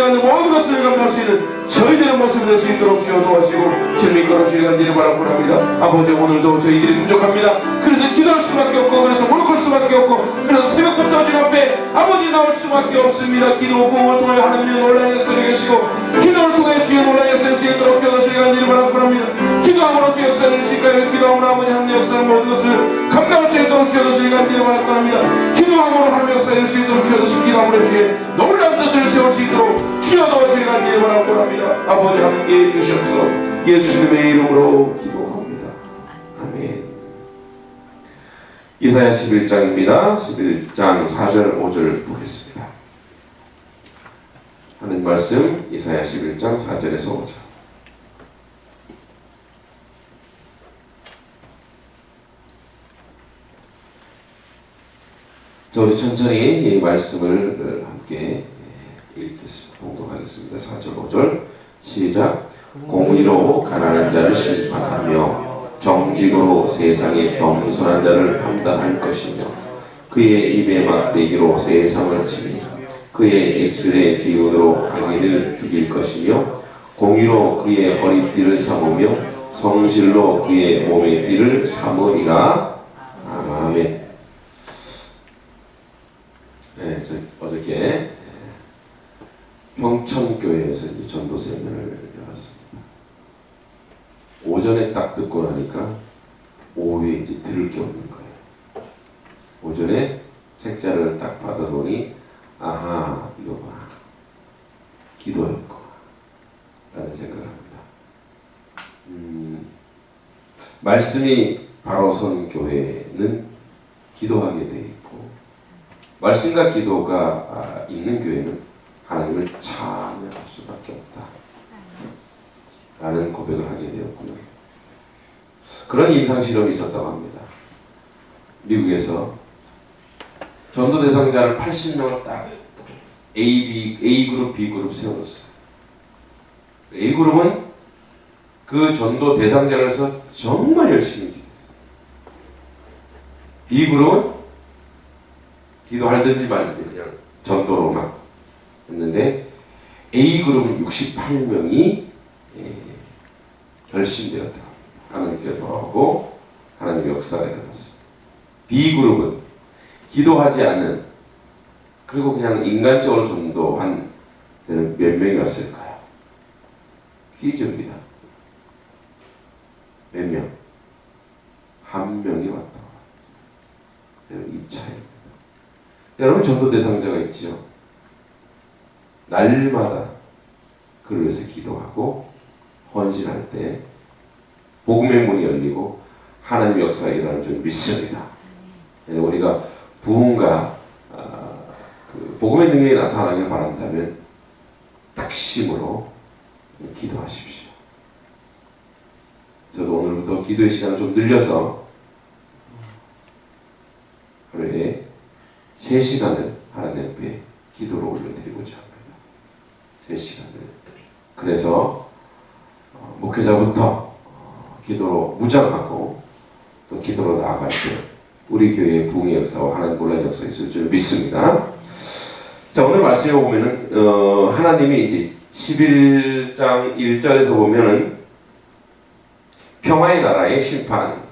모든 것을 감당할 수 있는 저희들의 모습이 될 수 있도록 주여 도와주시고 진리가로 주여 간디를 바라고 합니다. 아버지 오늘도 저희들이 부족합니다. 그래서 기도할 수밖에 없고 그래서 수밖에 없고 그래서 새벽부터 주님 앞에 아버지 나올 수밖에 없습니다. 기도 공을 통해 하나님의 놀라운 역사를 계시고 기도를 통해 주의 놀라운 역사를 수 있도록 주여 주여 간디를 바라고 합니다. 기도함으로 주의 역사를 수 있을까요 기도함으로 아버지 하나님의 역사를 모든 것을 감당할 수 있도록 주여 주여 간디를 바라고 합니다. 기도함으로 하나님의 역사를 수 있도록 주여 주여 기도함으로 주의 놀라운 뜻을 세울 수 있도록 주의가 기를 바라고 합니다. 아버지 함께 해주시옵소서. 예수님의 이름으로 기도 이사야 11장입니다. 11장 4절 5절 보겠습니다. 하는 말씀 이사야 11장 4절에서 5절. 자, 우리 천천히 이 말씀을 함께 읽겠습니다. 봉독하겠습니다. 4절 5절 시작 공의로 가난한 자를 심판하며 정직으로 세상의 겸손한 자를 판단할 것이며 그의 입의 막대기로 세상을 치며 그의 입술의 기운으로 악인을 죽일 것이며 공의로 그의 허리띠를 삼으며 성실로 그의 몸의 띠를 삼으리라 아멘 네, 저 어저께 평천교회에서 이제 전도 세미나를 열었습니다. 오전에 딱 듣고 나니까 오후에 이제 들을 게 없는 거예요. 오전에 책자를 딱 받아보니 아하 이거구나 기도였구나 라는 생각을 합니다. 음, 말씀이 바로 선 교회는 기도하게 돼 있고 말씀과 기도가 아, 있는 교회는 하나님을 찬양할 수밖에 없다. 라는 고백을 하게 되었고요. 그런 임상 실험이 있었다고 합니다. 미국에서 전도 대상자를 80명을 딱 A, B, A 그룹, B 그룹 세워놨어요. A 그룹은 그 전도 대상자로서 정말 열심히 기도했어요. B 그룹은 기도하든지 말든지 그냥 전도로만 했는데 A 그룹은 68명이 예, 결심되었다. 하나님께 돌아오고 하나님의 역사가 일어났습니다. B 그룹은 기도하지 않는 그리고 그냥 인간적으로 전도한 데는 몇 명이 왔을까요? 퀴즈입니다. 몇 명? 한 명이 왔다. 이 차이입니다. 여러분 전도 대상자가 있지요. 날마다 그를 위해서 기도하고 헌신할 때 복음의 문이 열리고 하나님의 역사가 일어나는 줄 믿습니다. 우리가 부흥과 아, 그 복음의 능력이 나타나길 바란다면 탁심으로 기도하십시오. 저도 오늘부터 기도의 시간을 좀 늘려서 하루에 3시간을 하나님 앞에 기도로 올려드리고자 합니다. 3시간을. 그래서 어, 목회자부터 어, 기도로 무장하고 또 기도로 나아갈 때 우리 교회의 부흥의 역사와 하나님 놀라운 역사 있을 줄 믿습니다. 자 오늘 말씀에 보면은 어, 하나님이 이제 11장 1절에서 보면은 평화의 나라의 심판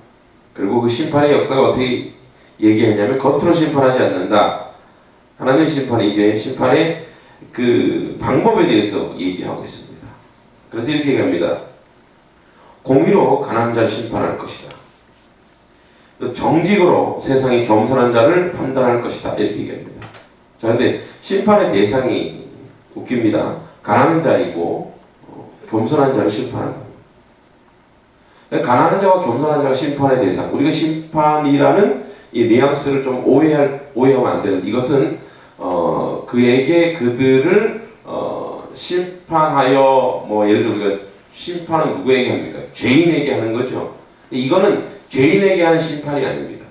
그리고 그 심판의 역사가 어떻게 얘기했냐면 겉으로 심판하지 않는다. 하나님의 심판이 이제 심판의 그 방법에 대해서 얘기하고 있습니다. 그래서 이렇게 얘기합니다. 공의로 가난한 자를 심판할 것이다. 또 정직으로 세상의 겸손한 자를 판단할 것이다. 이렇게 얘기합니다. 자, 근데 심판의 대상이 웃깁니다. 가난한 자이고 어, 겸손한 자를 심판한다. 가난한 자와 겸손한 자가 심판의 대상. 우리가 심판이라는 이 뉘앙스를 좀 오해할 오해하면 안 되는 이것은 어, 그에게 그들을 어, 심 판하여 뭐 예를 들어 우리가 심판은 누구에게 합니까? 죄인에게 하는 거죠. 이거는 죄인에게 하는 심판이 아닙니다.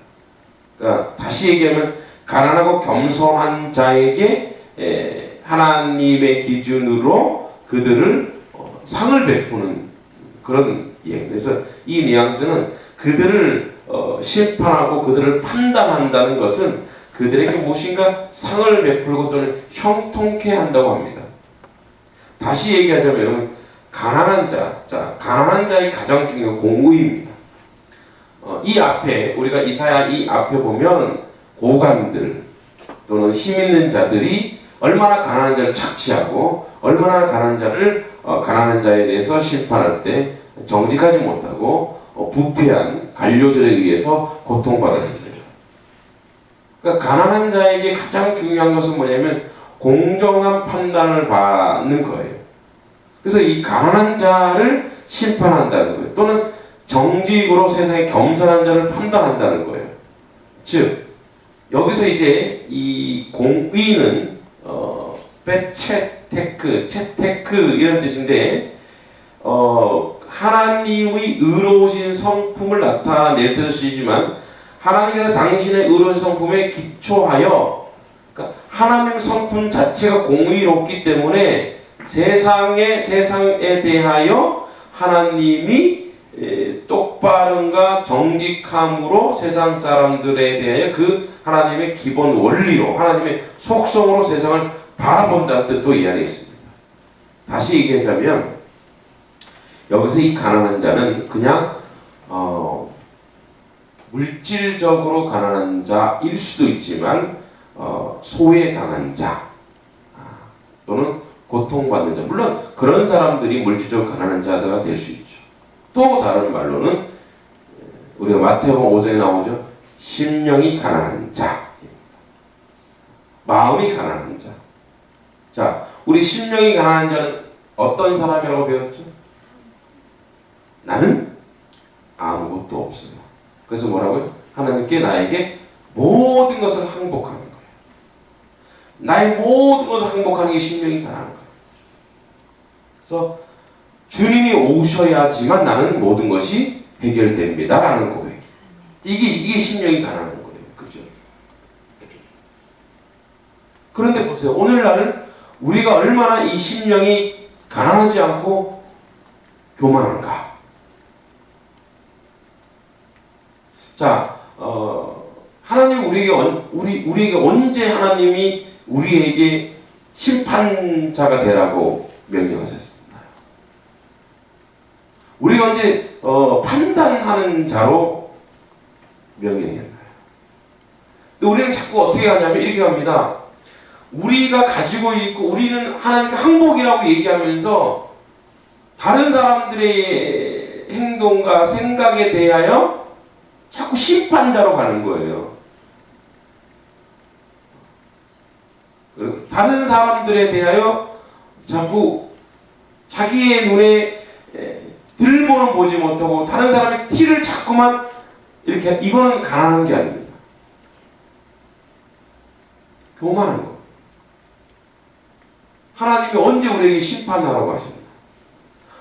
그러니까 다시 얘기하면 가난하고 겸손한 자에게 에, 하나님의 기준으로 그들을 어, 상을 베푸는 그런 예. 그래서 이 뉘앙스는 그들을 어, 심판하고 그들을 판단한다는 것은 그들에게 무엇인가 상을 베풀고 또는 형통케 한다고 합니다. 다시 얘기하자면 여러분 가난한 자, 자 가난한 자의 가장 중요한 공의입니다. 어, 이 앞에 우리가 이사야 이 앞에 보면 고관들 또는 힘 있는 자들이 얼마나 가난한 자를 착취하고 얼마나 가난한 자를 어, 가난한 자에 대해서 심판할 때 정직하지 못하고 어, 부패한 관료들에 의해서 고통받았습니다. 그러니까 가난한 자에게 가장 중요한 것은 뭐냐면 공정한 판단을 받는 거예요. 그래서 이 가난한 자를 심판한다는 거예요. 또는 정직으로 세상에 겸손한 자를 판단한다는 거예요. 즉 여기서 이제 이 공의는 어, 베체테크, 체테크 이런 뜻인데 어, 하나님의 의로우신 성품을 나타낼 때도 쓰이지만 하나님께서 당신의 의로우신 성품에 기초하여 하나님 성품 자체가 공의롭기 때문에 세상의 세상에 대하여 하나님이 에, 똑바름과 정직함으로 세상 사람들에 대하여 그 하나님의 기본 원리로 하나님의 속성으로 세상을 바라본다는 뜻도 이 안에 있습니다. 다시 얘기하자면 여기서 이 가난한 자는 그냥 어, 물질적으로 가난한 자일 수도 있지만 어, 소외 당한 자 아, 또는 고통받는 자 물론 그런 사람들이 물질적으로 가난한 자가 될 수 있죠. 또 다른 말로는 우리가 마태복음 5장에 나오죠. 심령이 가난한 자 마음이 가난한 자. 자, 우리 심령이 가난한 자는 어떤 사람이라고 배웠죠? 나는 아무것도 없어요. 그래서 뭐라고요? 하나님께 나에게 모든 것을 거예요. 나의 모든 것을 항복하는 게 가난한 거예요. 그래서 주님이 오셔야지만 나는 모든 것이 해결됩니다라는 고백. 이게 이게 심령이 가난한 거예요. 그죠? 그런데 보세요. 오늘날은 우리가 얼마나 이 심령이 가난하지 않고 교만한가? 자, 어, 하나님 우리에게 언, 우리 우리에게 언제 하나님이 우리에게 심판자가 되라고 명령하셨나요? 우리가 언제 어, 판단하는 자로 명령했나요? 우리는 자꾸 어떻게 하냐면 이렇게 합니다. 우리가 가지고 있고 우리는 하나님께 항복이라고 얘기하면서 다른 사람들의 행동과 생각에 대하여 자꾸 심판자로 가는 거예요. 다른 사람들에 대하여 자꾸 자기의 눈에 들보는 보지 못하고 다른 사람의 티를 자꾸만 이렇게 이거는 가난한 게 아닙니다. 교만한 거. 하나님이 언제 우리에게 심판하라고 하셨나?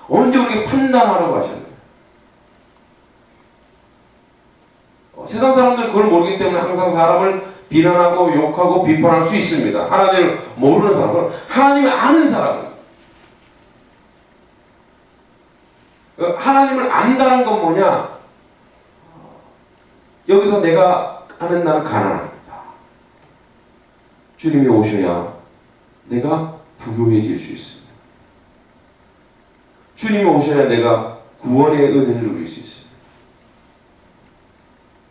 언제 우리에게 판단하라고 하셨나? 어, 세상 사람들은 그걸 모르기 때문에 항상 사람을 비난하고 욕하고 비판할 수 있습니다. 하나님을 모르는 사람은 하나님을 아는 사람은 어, 하나님을 안다는 건 뭐냐? 여기서 내가 하는 나는 가난합니다. 주님이 오셔야 내가 부유해질 수 있습니다. 주님이 오셔야 내가 구원의 은혜를 누릴 수 있습니다.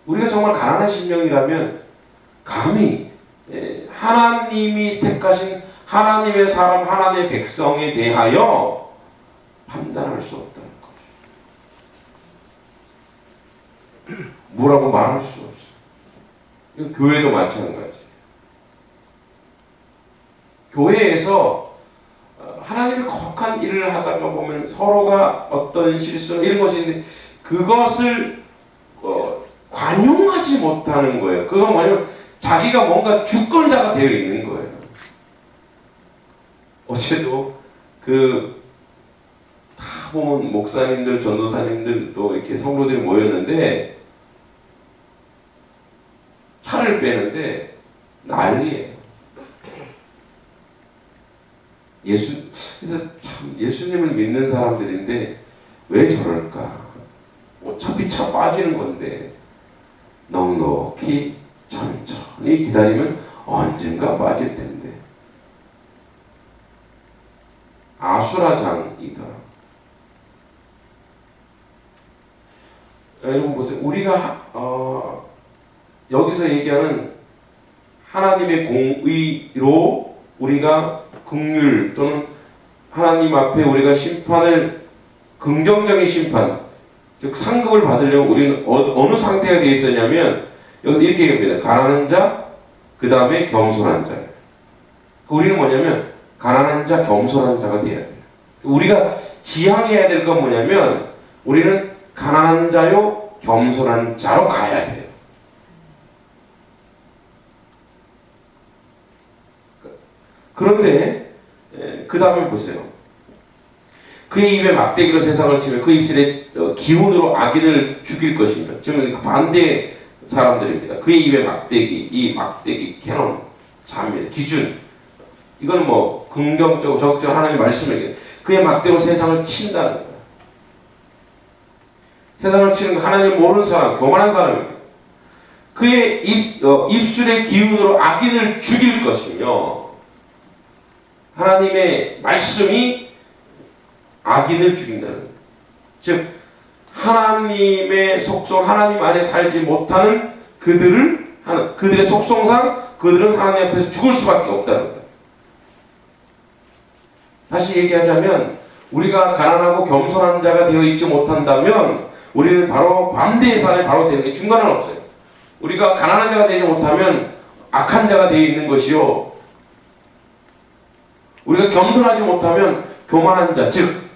우리가 정말 가난한 심령이라면 감히 예, 하나님이 택하신 하나님의 사람, 하나님의 백성에 대하여 판단할 수 없다는 거죠. 뭐라고 말할 수 없어요. 교회도 마찬가지. 교회에서 어, 하나님의 거룩한 일을 하다가 보면 서로가 어떤 실수나 이런 것이 있는데 그것을 어, 관용하지 못하는 거예요. 그건 뭐냐면 자기가 뭔가 주권자가 되어 있는 거예요. 어제도 그 다 보면 목사님들, 전도사님들 또 이렇게 성도들이 모였는데 차를 빼는데 난리예요. 예수 그래서 참 예수님을 믿는 사람들인데 왜 저럴까? 어차피 차 빠지는 건데 넉넉히 천천히 기다리면 언젠가 빠질 텐데 아수라장이다. 여러분 보세요. 우리가 하- 어, 여기서 얘기하는 하나님의 공의로 우리가 긍휼 또는 하나님 앞에 우리가 심판을 긍정적인 심판 즉 상급을 받으려면 우리는 어, 느 상태가 되어 있었냐면 여기서 이렇게 얘기합니다. 가난한 자, 그 다음에 겸손한 자. 우리는 뭐냐면 가난한 자, 겸손한 자가 되어야 돼요. 우리가 지향해야 될 건 뭐냐면 우리는 가난한 자요, 겸손한 자로 가야 돼요. 그런데 그 다음에 보세요. 그의 입에 막대기로 세상을 치며 그 입술에 어, 기운으로 악인을 죽일 것입니다. 지금 그 반대 사람들입니다. 그의 입에 막대기, 이 막대기, 캐논, 자입니다. 기준. 이건 뭐 긍정적으로 적극적으로 하나님 말씀을 그의 막대로 세상을 친다는 거예요. 세상을 치는 거 하나님 모르는 사람, 교만한 사람입니다. 그의 입, 어, 입술의 기운으로 악인을 죽일 것이며 하나님의 말씀이 악인을 죽인다는 거예요. 즉 하나님의 속성 하나님 안에 살지 못하는 그들을 그들의 속성상 그들은 하나님 앞에서 죽을 수밖에 없다는 거예요. 다시 얘기하자면 우리가 가난하고 겸손한 자가 되어 있지 못한다면 우리는 바로 반대의 산에 바로 되는 게 중간은 없어요. 우리가 가난한 자가 되지 못하면 악한 자가 되어 있는 것이요. 우리가 겸손하지 못하면 교만한 자, 즉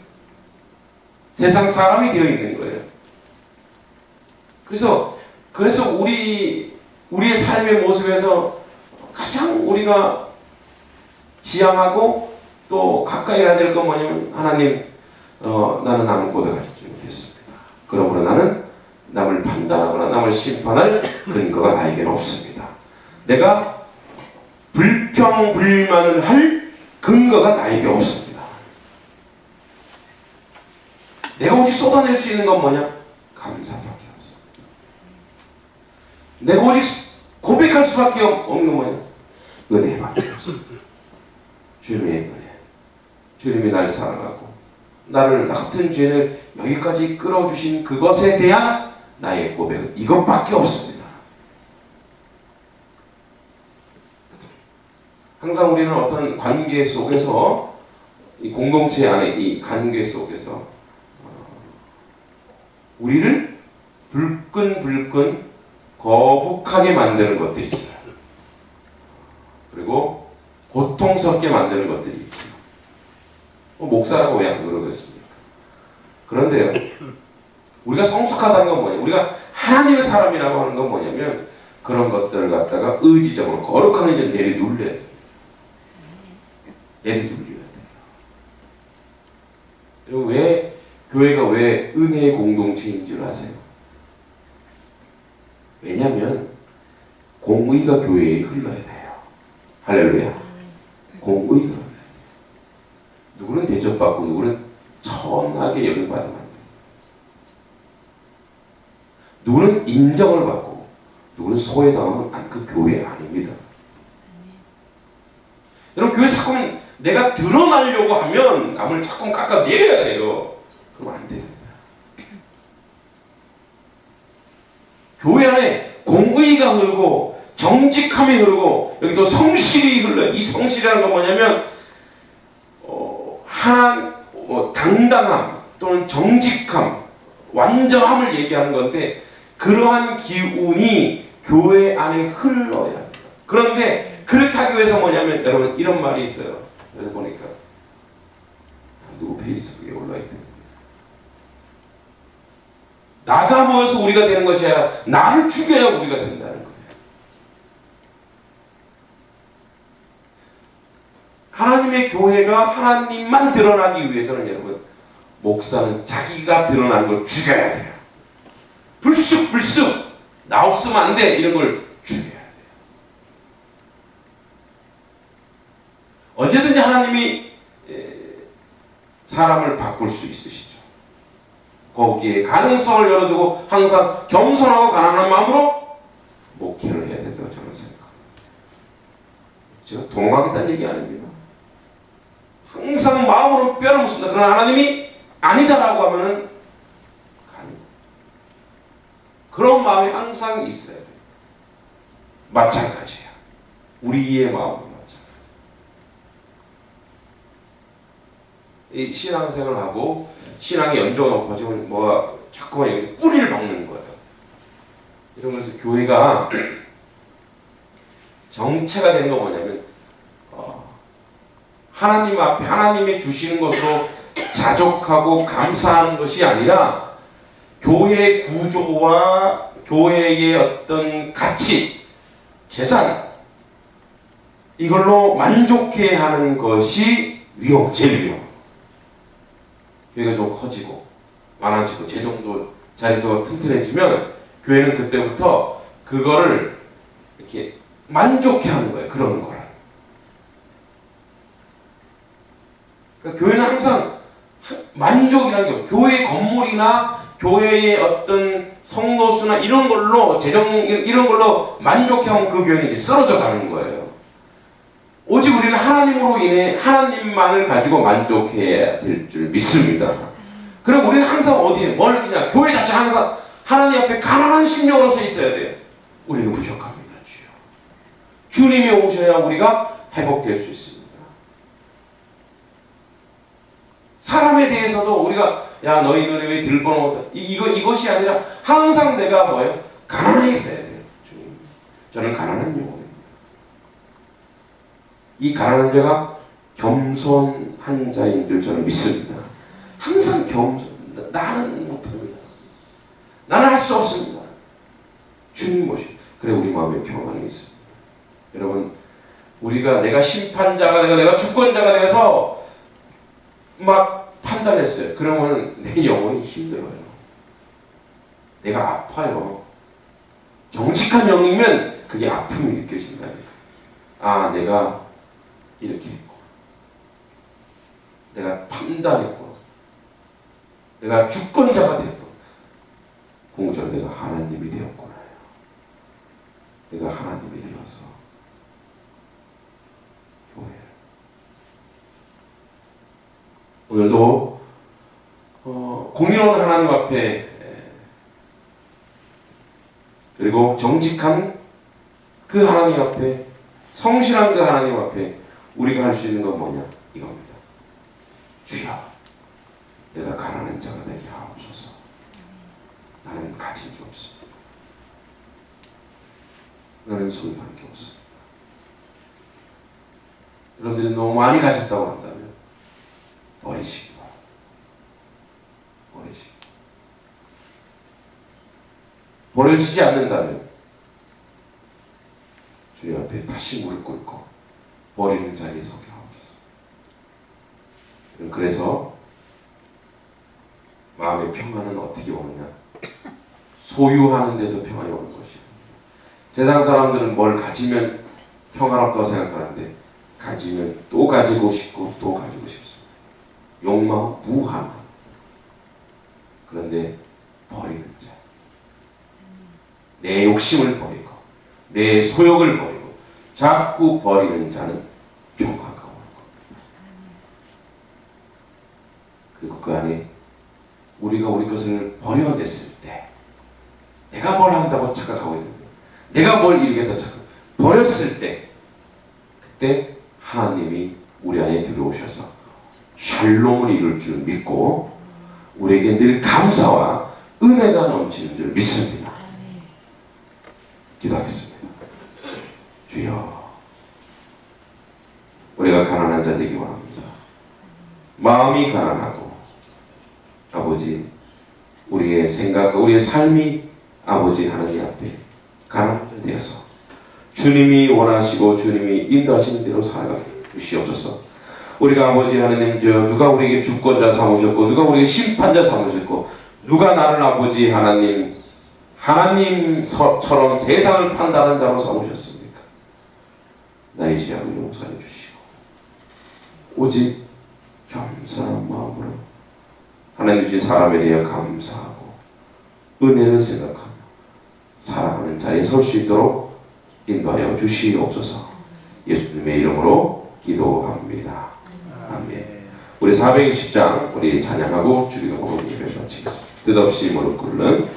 세상 사람이 되어 있는 거예요. 그래서 그래서 우리 우리의 삶의 모습에서 가장 우리가 지향하고 또 가까이 해야 될 건 뭐냐면 하나님 어, 나는 남은 고대 가지지 못했습니다. 그러므로 나는 남을 판단하거나 남을 심판할 근거가 나에게는 없습니다. 내가 불평불만을 할 근거가 나에게 없습니다. 내가 오직 쏟아낼 수 있는 건 뭐냐? 감사밖에 없어. 내가 오직 고백할 수밖에 없는 건 뭐냐? 은혜밖에 없어. 주님의 은혜. 주님이 날 사랑하고 나를 나 같은 죄를 여기까지 끌어주신 그것에 대한 나의 고백은 이것밖에 없습니다. 항상 우리는 어떤 관계 속에서 이 공동체 안에 이 관계 속에서 어, 우리를 불끈불끈 거북하게 만드는 것들이 있어요. 그리고 고통스럽게 만드는 것들이 있어요. 뭐 목사라고 왜 안 그러겠습니까? 그런데요, 우리가 성숙하다는 건 뭐냐? 우리가 하나님의 사람이라고 하는 건 뭐냐면 그런 것들을 갖다가 의지적으로 거룩하게 이제 내려놓려야 돼요. 내려놓려야 돼요. 그리고 왜 교회가 왜 은혜의 공동체인 줄 아세요? 왜냐하면 공의가 교회에 흘러야 돼요. 할렐루야. 공의가 흘러야 돼요. 누구는 대접받고 누구는 천하게 여김받으면 안 돼요. 누구는 인정을 받고 누구는 소외당하면 안, 그 교회 아닙니다. 여러분 교회 자꾸 내가 드러나려고 하면 남을 자꾸 깎아 내려야 돼요. 그러면 안 돼요. 교회 안에 공의가 흐르고 정직함이 흐르고 여기 또 성실이 흘러요. 이 성실이라는 건 뭐냐면 어, 하나 어, 당당함 또는 정직함, 완전함을 얘기하는 건데 그러한 기운이 교회 안에 흘러야 합니다. 그런데 그렇게 하기 위해서 뭐냐면 여러분 이런 말이 있어요. 보니까 누구 페이스북에 올라 있대요. 나가 모여서 우리가 되는 것이 아니라 나를 죽여야 우리가 된다는 거예요. 하나님의 교회가 하나님만 드러나기 위해서는 여러분 목사는 자기가 드러나는 걸 죽여야 돼요. 불쑥 불쑥 나 없으면 안 돼 이런 걸 죽여야 돼요. 언제든지 하나님이 에, 사람을 바꿀 수 있으시죠. 거기에 가능성을 열어두고 항상 겸손하고 가난한 마음으로 목회를 해야 된다고 저는 생각합니다. 제가 동하겠다는 얘기 아닙니다. 항상 마음으로 뼈를 묻습니다. 그러나 하나님이 아니다라고 하면은 가는 그런 마음이 항상 있어야 돼요. 마찬가지야. 우리의 마음도 마찬가지. 이 신앙생활을 하고 신앙의 연조가 높아지면 뭐가 자꾸만 여기 뿌리를 박는 거예요. 거에서 교회가 정체가 되는 건 뭐냐면 어, 하나님 앞에 하나님이 주시는 것으로 자족하고 감사하는 것이 아니라 교회 구조와 교회의 어떤 가치, 재산 이걸로 만족해 하는 것이 위험, 제일 위험. 교회가 좀 커지고 많아지고 재정도 자리도 튼튼해지면 교회는 그때부터 그거를 이렇게 만족해 하는 거예요. 그런 거를. 그러니까 교회는 항상 만족이라는 게. 교회 건물이나 교회의 어떤 성도수나 이런 걸로 재정 이런 걸로 만족해 하면 그 교회는 이제 쓰러져 가는 거예요. 오직 우리는 하나님으로 인해 하나님만을 가지고 만족해야 될 줄 믿습니다. 그럼 우리는 항상 어디에 뭘 그냥 교회 자체 항상 하나님 앞에 가난한 심령으로 서 있어야 돼요. 우리는 부족합니다, 주여. 주님이 오셔야 우리가 회복될 수 있습니다. 사람에 대해서도 우리가 야 너희들이 왜 들보는 이거 이것이 아니라 항상 내가 뭐예요? 가난하게 있어야 돼요. 주님, 저는 가난한 영혼입니다. 이 가난한 자가 겸손한 자인 줄 저는 믿습니다. 항상 겸손. 나는 못합니다. 나는 할 수 없습니다. 주님 모시. 그래 우리 마음에 평안이 있습니다. 여러분 우리가 내가 심판자가 되고 내가 주권자가 되어서 막 판단했어요. 그러면 내 영혼이 힘들어요. 내가 아파요. 정직한 영이면 그게 아픔이 느껴진다. 아 내가 이렇게 했고 내가 판단했고 내가 주권자가 되었고 공적 내가 하나님이 되었구나. 내가 하나님이 되어서 교회를 오늘도 어, 공의로운 하나님 앞에 에, 그리고 정직한 그 하나님 앞에 성실한 그 하나님 앞에 우리가 할 수 있는 건 뭐냐 이겁니다. 주여 내가 가난한 자가 되게 하옵소서. 나는 가진 게 없습니다. 나는 소유한 게 없습니다. 여러분들이 너무 많이 가졌다고 한다면 버리시기. 버리시기 버려지지 않는다면 주님 앞에 다시 무릎 꿇고 버리는 자리에 서게 하옵소서. 그래서 마음의 평안은 어떻게 오느냐? 소유하는 데서 평안이 오는 것이야. 세상 사람들은 뭘 가지면 평안없다고 생각하는데 가지면 또 가지고 싶고 또 가지고 싶습니다. 욕망 무한. 그런데 버리는 자. 내 욕심을 버리고 내 소욕을 버리고 자꾸 버리는 자는 평화가 오는 겁니다. 그리고 그 안에 우리가 우리 것을 버려냈을 때 내가 뭘 한다고 착각하고 있는데 내가 뭘 이루겠다 착각 버렸을 때 그때 하나님이 우리 안에 들어오셔서 샬롬을 이룰 줄 믿고 우리에게 늘 감사와 은혜가 넘치는 줄 믿습니다. 기도하겠습니다. 주여 우리가 가난한 자 되기 원합니다. 마음이 가난하고 아버지 우리의 생각과 우리의 삶이 아버지 하나님 앞에 가난한 자 되어서 주님이 원하시고 주님이 인도하시는 대로 살아가 주시옵소서. 우리가 아버지 하나님 저 누가 우리에게 주권자 삼으셨고 누가 우리에게 심판자 삼으셨고 누가 나를 아버지 하나님 하나님처럼 세상을 판단하는 자로 삼으셨습니까? 나의 죄악을 용서해 주시고 오직 겸손한 마음으로 하나님 주신 사람에 대해 감사하고 은혜를 생각하며 살아가는 자리에 설 수 있도록 인도하여 주시옵소서 예수님의 이름으로 기도합니다. 아멘. 우리 460장 우리 찬양하고 주기도 복음 예배 마치겠습니다. 뜻없이 무릎 꿇는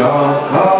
약한